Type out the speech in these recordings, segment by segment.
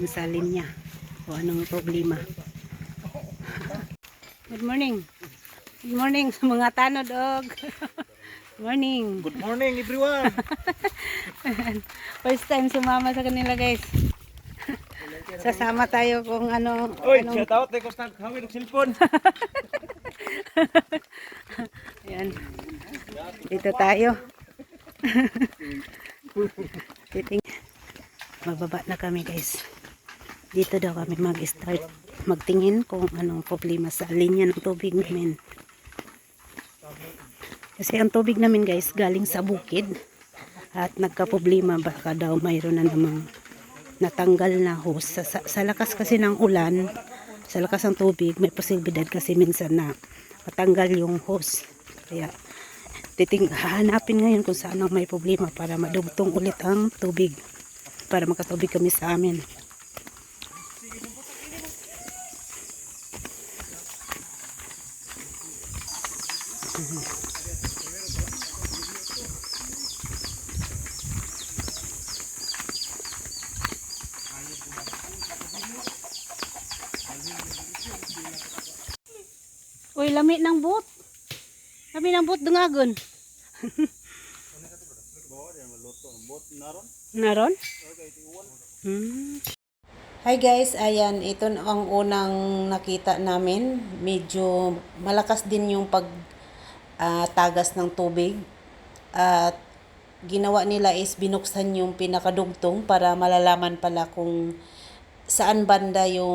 magtingin sa linya kung anong problema. Good morning. Good morning sa mga tanod og. Good morning. Good morning everyone. First time sumama sa kanila guys. Sasama tayo kung ano Oy, anong shout out Kostag Hawin ng cellphone. Ayan. Dito tayo. Titing. Magbaba na kami guys. Dito daw kami mag-start magtingin kung anong problema sa linya ng tubig namin. Kasi ang tubig namin guys galing sa bukid at nagka-problema baka daw mayroon na namang natanggal na hose. Sa, sa, sa lakas kasi ng ulan, sa lakas ng tubig, may posibilidad kasi minsan na matanggal yung hose. Kaya titing hahanapin ngayon kung saan ang may problema para madugtong ulit ang tubig para makatubig kami sa amin. Uy, lami ng boot. Boot dungagon. Naron? Hmm. Hi guys, ayan, ito ang unang nakita namin. Medyo malakas din yung pag tagas ng tubig. At ginawa nila is binuksan yung pinakadugtong para malalaman pala kung saan banda yung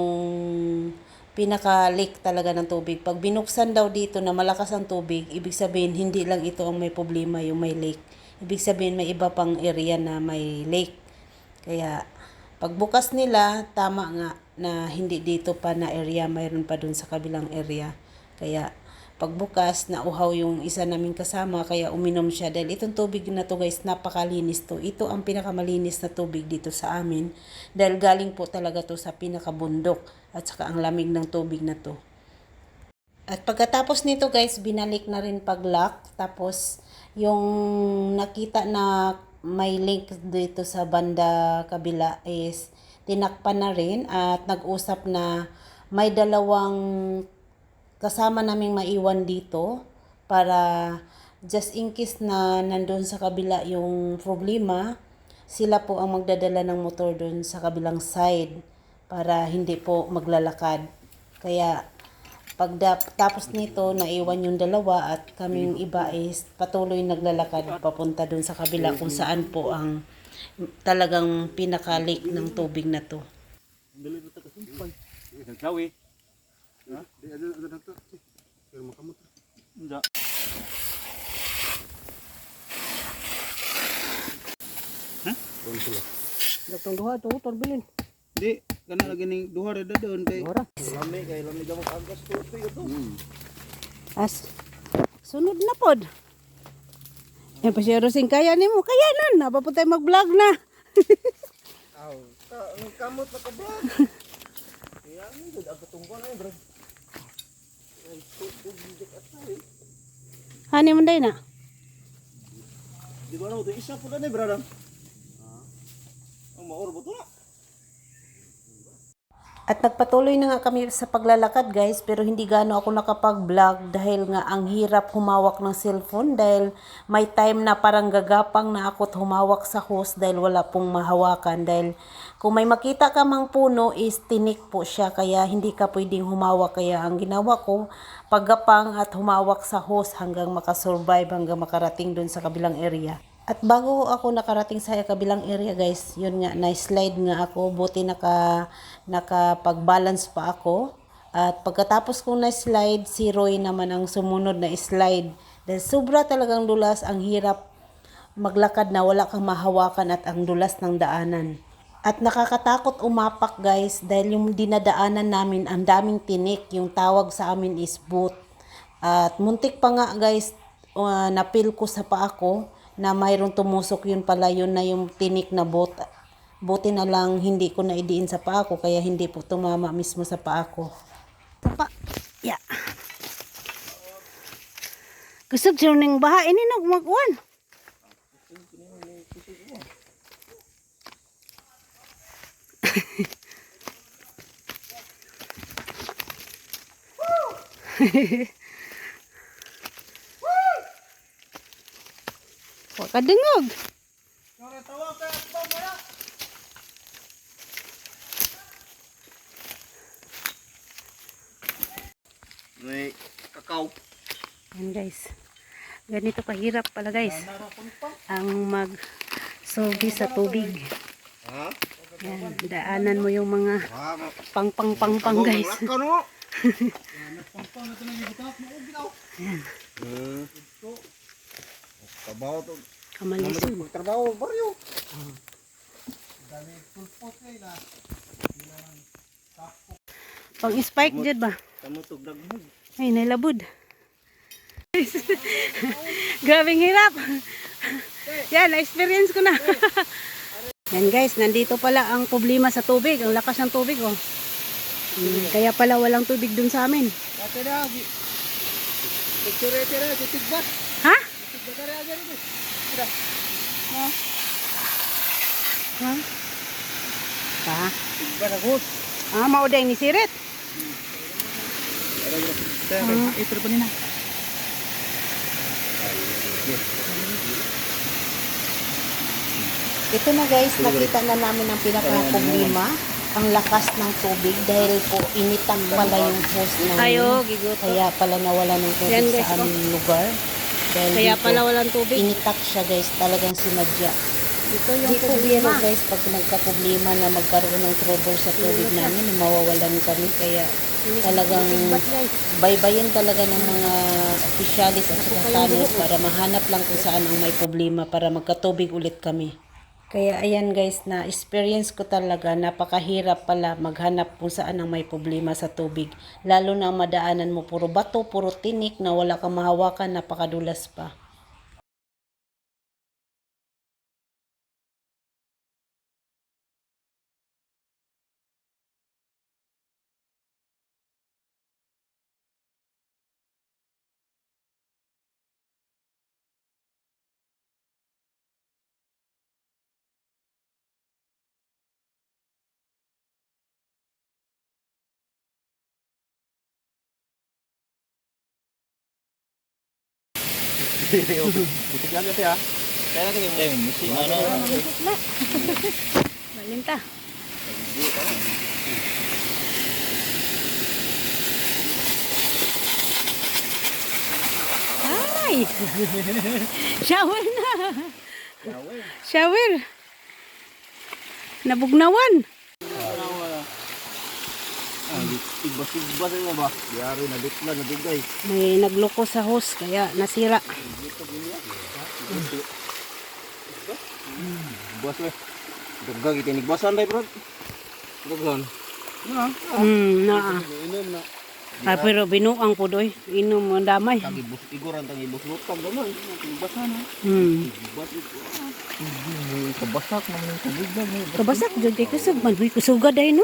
pinaka-leak talaga ng tubig. Pag binuksan daw dito na malakas ang tubig, ibig sabihin hindi lang ito ang may problema, yung may leak. Ibig sabihin may iba pang area na may leak. Kaya pagbukas nila, tama nga na hindi dito pa na area, mayroon pa dun sa kabilang area. Kaya pagbukas, nauhaw yung isa naming kasama, kaya uminom siya. Dahil itong tubig na to guys, napakalinis to. Ito ang pinakamalinis na tubig dito sa amin. Dahil galing po talaga to sa pinakabundok. At saka ang lamig ng tubig na to. At pagkatapos nito guys, binalik na rin pag-lock. Tapos yung nakita na may link dito sa banda kabila is tinakpan na rin at nag-usap na may dalawang kasama naming maiwan dito para just in case na nandun sa kabila yung problema, sila po ang magdadala ng motor dun sa kabilang side para hindi po maglalakad. Kaya pag tapos nito, naiwan yung dalawa at kaming iba is patuloy naglalakad papunta dun sa kabila kung saan po ang talagang pinaka-leak ng tubig na to. Dili na. Ha? Di ada ada nak tak. Pero makamot. Hindi. Kon sila. Datong duha to, torbilin. Di, kana lagi ning duha ra dadon kay. Ora. Lami kay lami daw agas to ito. As sunod na pod. Yan pa siya Rosing kaya nimo kaya nan napa po tayo mag-vlog na. Aw, kamot na ka-vlog. Kaya ni gud ang katungkol ay bro. Ay, tubig dik atay. Hani mo na. Di ba raw to isa po na brother. Ah. Ang maor ba to na? At nagpatuloy na nga kami sa paglalakad guys pero hindi gaano ako nakapag-vlog dahil nga ang hirap humawak ng cellphone dahil may time na parang gagapang na ako't humawak sa hose dahil wala pong mahawakan dahil kung may makita ka mang puno is tinik po siya kaya hindi ka pwedeng humawak kaya ang ginawa ko paggapang at humawak sa hose hanggang makasurvive hanggang makarating dun sa kabilang area. At bago ako nakarating sa kabilang area guys, yun nga, na-slide nga ako. Buti naka, nakapag-balance pa ako. At pagkatapos kong na-slide, si Roy naman ang sumunod na slide. Dahil sobra talagang dulas, ang hirap maglakad na wala kang mahawakan at ang dulas ng daanan. At nakakatakot umapak guys dahil yung dinadaanan namin ang daming tinik. Yung tawag sa amin is boot. At muntik pa nga guys, uh, napil ko sa paa ko na mayroong tumusok yun pala yun na yung tinik na bota. Buti na lang hindi ko naidiin sa paa ko kaya hindi po tumama mismo sa paa ko. Tapa. Yeah. Kusog siya ng baha. Ini na nagmaguan. Hehehe ka dengog. Yung tawa ka, pa mo May kakao. Yan guys. Ganito kahirap pala guys. Ang mag sobi sa tubig. Ha? Yan, daanan mo yung mga pang pang pang pang guys. Yan. Trabaho to. kamalisod. Trabaho baryo. Pang spike dyan ba? Kamutog daghog. Ay, nailabod. Grabing hirap. Yan, na-experience ko na. Yan guys, nandito pala ang problema sa tubig. Ang lakas ng tubig, oh. Mm, kaya pala walang tubig dun sa amin. Na. Picture tira sa tigbat. Ha? Ni. Ha? Ah, mauday ni Sirit. Ah, ito pa nina. Ito na guys, nakita na namin ang pinaka-problema. Ang lakas ng tubig dahil po initang pala yung hose namin. Ayo, gigot. Kaya pala nawala ng tubig sa aming lugar. Dahil Kaya dito, pala walang tubig. initak siya guys, talagang sinadya. Ito yung Di po biro guys, pag nagka-problema na magkaroon ng trouble sa tubig namin, mawawalan kami. Kaya talagang baybayin talaga ng mga opisyalis at saka tanod para mahanap lang kung saan ang may problema para magkatubig ulit kami. Kaya ayan guys, na experience ko talaga, napakahirap pala maghanap kung saan ang may problema sa tubig. Lalo na madaanan mo puro bato, puro tinik na wala kang mahawakan, napakadulas pa. Butik lagi ate ha. Kaya natin yung eh, misi ano. Malinta. Ay! Shower na! Shower! Nabugnawan! Igbas-igbas na ba? Yari na ditla na dugay. May nagloko sa hose kaya nasira. Bas we. Dugag itinigbasan dai bro. Dughan. Na. Hmm, naa. Inom na. Ah, pero binuang po doy. Inom ang damay. Tagi bus iguran tangi bus lutang gamay. Igbasan ha. Hmm. Igbas ito. Kabasak naman yung tubig na. Kabasak, dyan kay kusog man. Huy, kusuga day, no?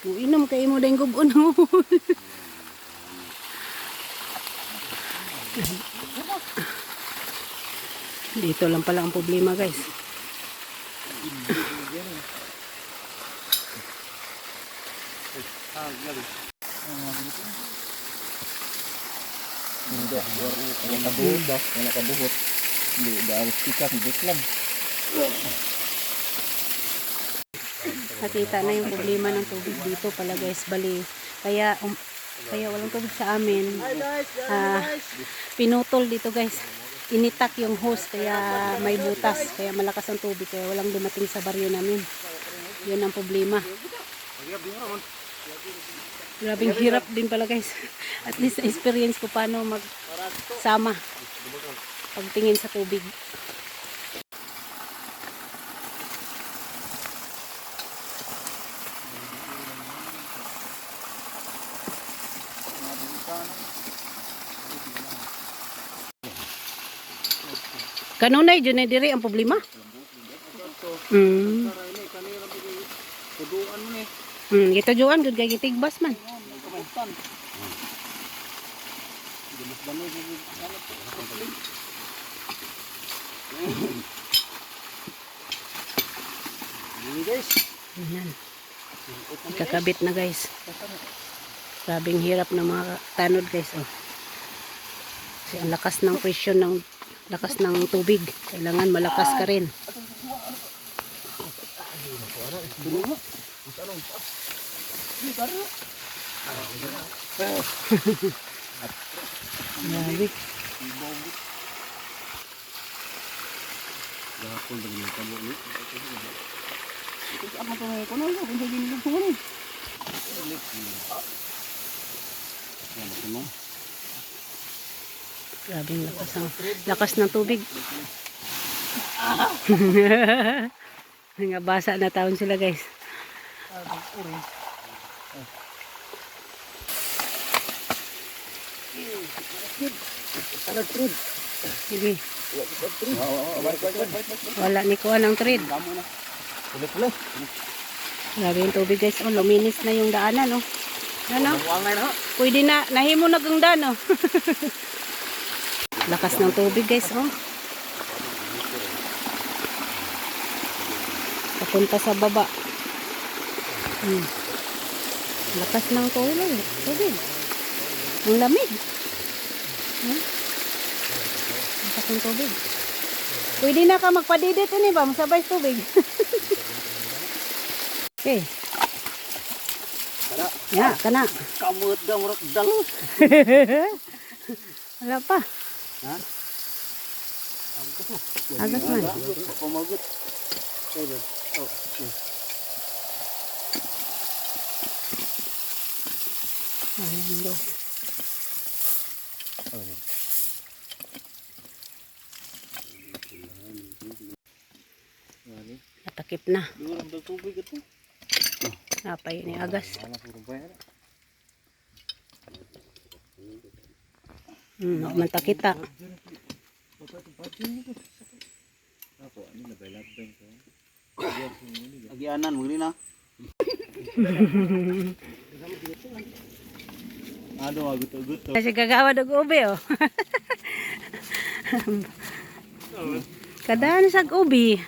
Kung inom kayo mo dahil gugon mo. Dito lang pala ang problema, guys. Hindi, wala kabuhot ba? Wala kabuhot. Hindi, dahil sikat, hindi lang. Nakita na yung problema ng tubig dito pala, guys. Bali, kaya, um, kaya walang tubig sa amin. Ah, pinutol dito, guys. Initak yung hose, kaya may butas. Kaya malakas ang tubig, kaya walang dumating sa baryo namin. Yun ang problema. Grabing hirap din pala guys. At least experience ko paano magsama pagtingin sa tubig. Kanunay, dyan na diri ang problema. Mm. Mm, ito juan, gud kay gitigbas man. Ayan. Kakabit na guys. Grabing hirap ng mga tanod guys. Oh. Kasi ang lakas ng presyon ng lakas ng tubig. Kailangan malakas ka rin. Grabe. Gahapon ba yung kamo ni? To may kuno ko hindi gini ko ni. Yan, ano? Grabe ang lakas ng, lakas ng tubig. Nga basa na taon sila guys. Sige. Wala ni kuha ng thread. Grabe yung tubig guys. Oh, luminis na yung daanan. Oh. Ano? Pwede na. Nahimo na kang daan. Oh. Lakas ng tubig guys. Oh. Papunta sa baba. Hmm. Lakas ng tubig. Tubig. Ang lamig. Hmm? Lakas ng tubig. Pwede na ka magpadidit ini ba? Masabay sa tubig. okay. Tara. Ya, kana. Kamut gamrok dalo. Wala pa. Ha? Agas man. Pamagut. Sige. Oh. Ayun guys. Natakip na. Durang daw tubig ito. Napay ni Agas. Wala puro bayar. Hmm, manta kita. Agianan mo na. Ano, agut-agut. Kasi gagawa ng ubi oh. Kadaan sa ubi.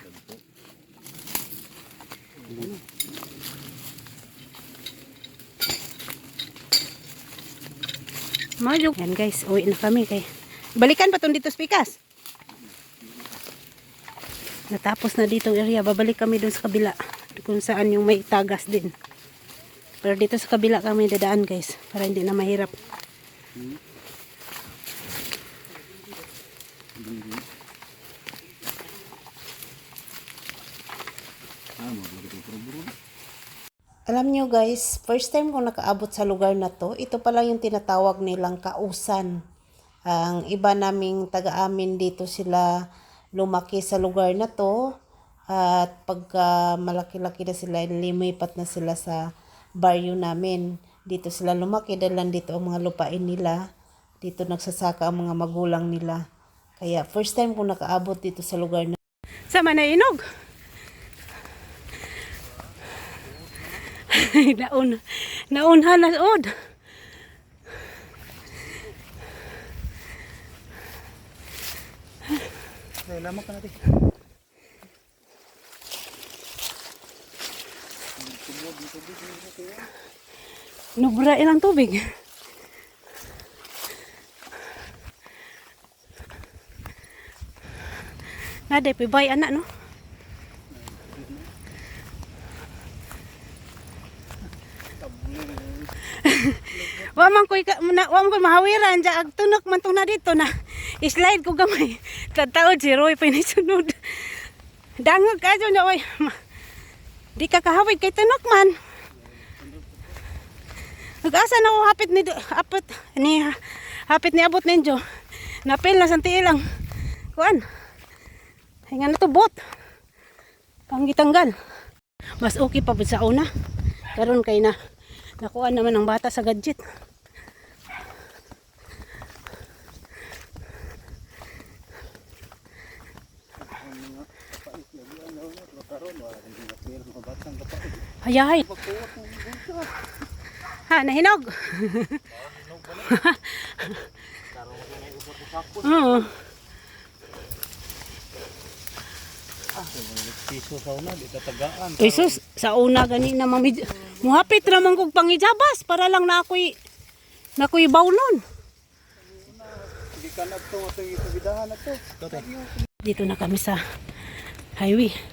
Majuk. Yan guys, uwi na kami kay. Balikan pa tong dito spikas. Natapos na dito area, babalik kami dun sa kabila kung saan yung may tagas din. Pero dito sa kabila kami dadaan guys, para hindi na mahirap. Alam nyo guys, first time ko nakaabot sa lugar na to, ito pala yung tinatawag nilang kausan. Ang iba naming taga-amin dito sila lumaki sa lugar na to. At pagka malaki-laki na sila, limipat na sila sa baryo namin. Dito sila lumaki dahil nandito ang mga lupain nila. Dito nagsasaka ang mga magulang nila. Kaya first time ko nakaabot dito sa lugar na Sama na naun naunhan na od. Ay, lamak ka natin. Nubra ilang tubig. Nade pibay anak no. wa man koy na, wa koy mahawiran ja ag tunok man tong na dito na slide ko gamay. Tataod si Roy pa ni sunod. Dangog ka dyan oy. Ma- Di ka kahawid kay tunok man. Nag-asa na ako hapit ni hapit ni hapit ni abot ninyo. Napil na santi ilang. Kuan. Hinga na to bot. Pang gitanggal. Mas okay pa sa una. Karon kay na nakuha naman ng bata sa gadget. Hayay. Ha, nahinog. Oo. Piso sa una, gani na mamid muhapit ramang kog pangijabas para lang na ako'y na ako'y bawlon. Dito na kami sa highway.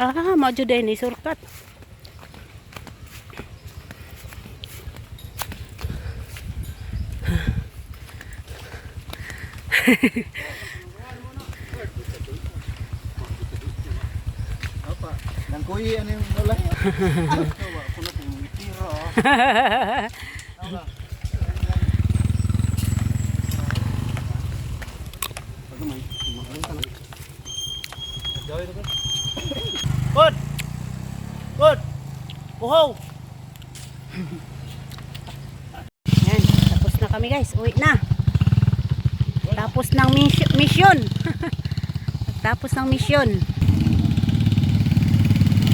Ah, maju din ni shortcut. Apa? Nang kuyi ano yung mulay? Coba, ako na kung tira. Good. Good. Uhaw. Yan, tapos na kami guys. Uwi na. Tapos ng mis- mission. tapos ng mission.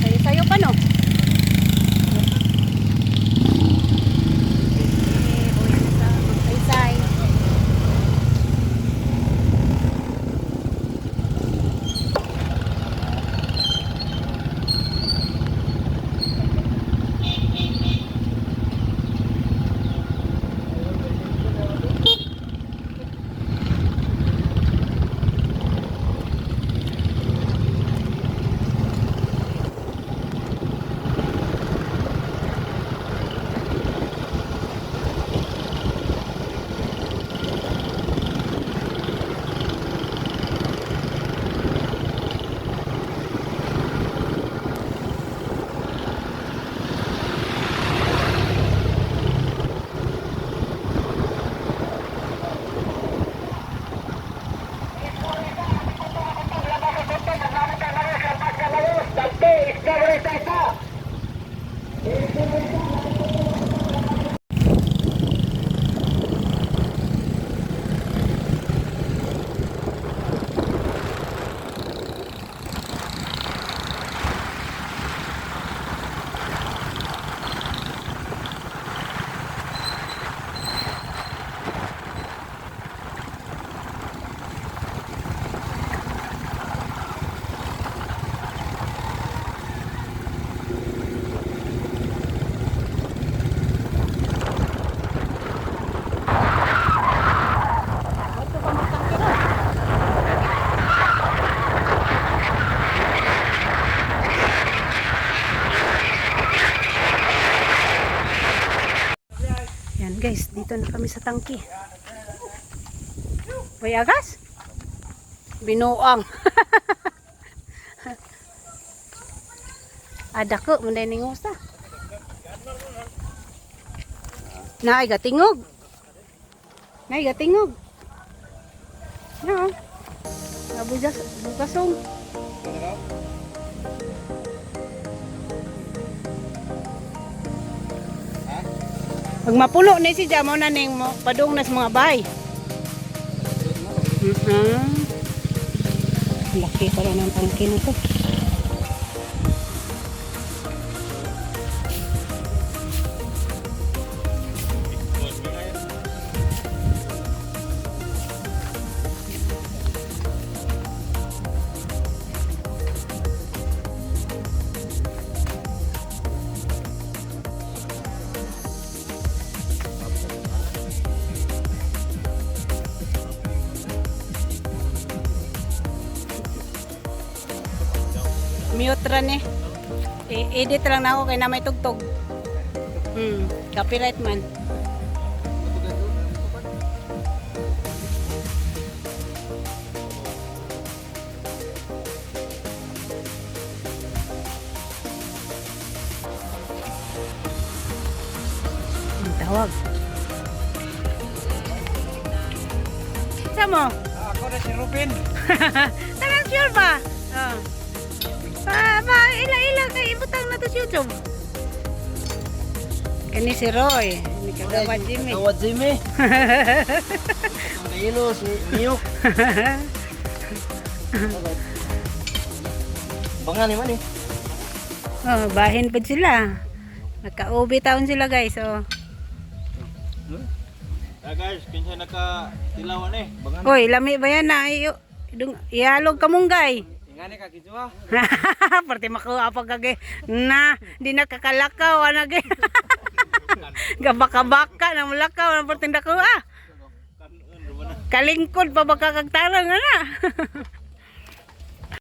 Sayo-sayo pa no? Dito na kami sa tangki. Bayagas? Binuang. Ada ko, munday ning usa. Naay gatingog. Naay gatingog. No. Nabujas, bugasong. Pag mapulo ni si Jamo na ning mo, padung na sa mga bay. Mhm. Laki pala ng tangke na to. Mute ra ni. I-edit lang na ako kay na may tugtog. Hmm, copyright man. Kani si Roy, ni kagawa Jimmy. Tawad Jimmy. Ilo si Miyok. Bangan ni man eh. Oh, bahin pa sila. Naka-ubi taon sila guys. Oh. Ah guys, kinsa naka tilawan eh. Bangan. Oy, lami ba yan na? Iyo, dung, ihalog ka munggay. Ingani ka kidwa. Parte makuha pa kage. Na, di nakakalakaw anage. Gabaka-baka na mulakaw na parte nakuha. Kalingkod pa baka kagtarang ana.